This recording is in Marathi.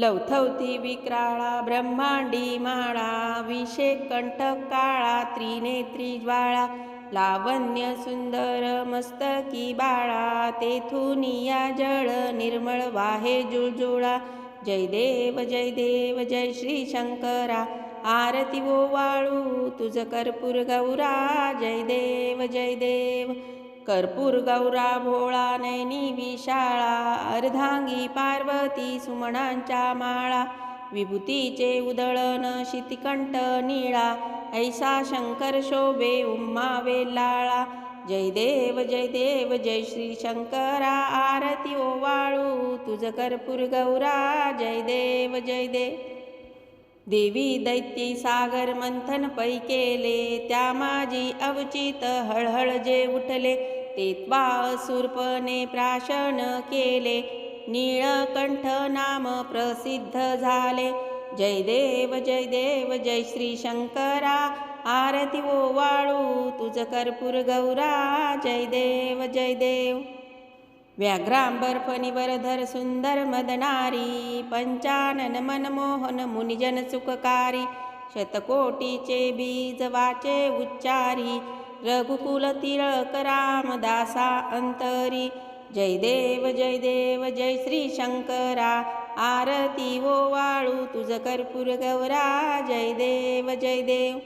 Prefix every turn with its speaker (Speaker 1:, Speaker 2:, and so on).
Speaker 1: लवथवती विक्राळा ब्रह्मांडी माळा विषेक कंठक काळा त्रिनेत्री ज्वाळा लावण्य सुंदर मस्तकी बाळा तेथून या जळ निर्मळ वाहे जुळजुळा जय देव जय देव जय श्री शंकरा आरती वो वाळू तुझ कर्पूर गौरा जय देव जय देव कर्पूर गौरा भोळा नैनी विशाळा अर्धांगी पार्वती सुमणांच्या माळा विभूतीचे उदळन शितिकंठ निळा ऐसा शंकर शोभे उम्मा वेलाळा जय देव जय देव जय श्री शंकरा आरती ओ वाळू तुझ कर्पूर गौरा जय देव जय देव देवी दैत्य सागर मंथन पै केले त्या माझी अवचित हळहळ जे उठले ते त्वा सुरपणे प्राशन केले. नीळकंठ नाम प्रसिद्ध झाले. जय देव जय देव जय श्री शंकरा आरती वो वाळू तुझ कर्पूर गौरा. जय देव जय देव. व्याघ्रांबर फणीवरधर सुंदर मदनारी. पंचानन मनमोहन मुनिजन सुखकारी. शतकोटीचे बीज वाचे उच्चारी. रघुकुल तिळक रामदासा अंतरी जय देव जय देव जय श्री शंकरा। आरती ओ वाळू तुझ कर्पूर गौरा। जय देव जय देव।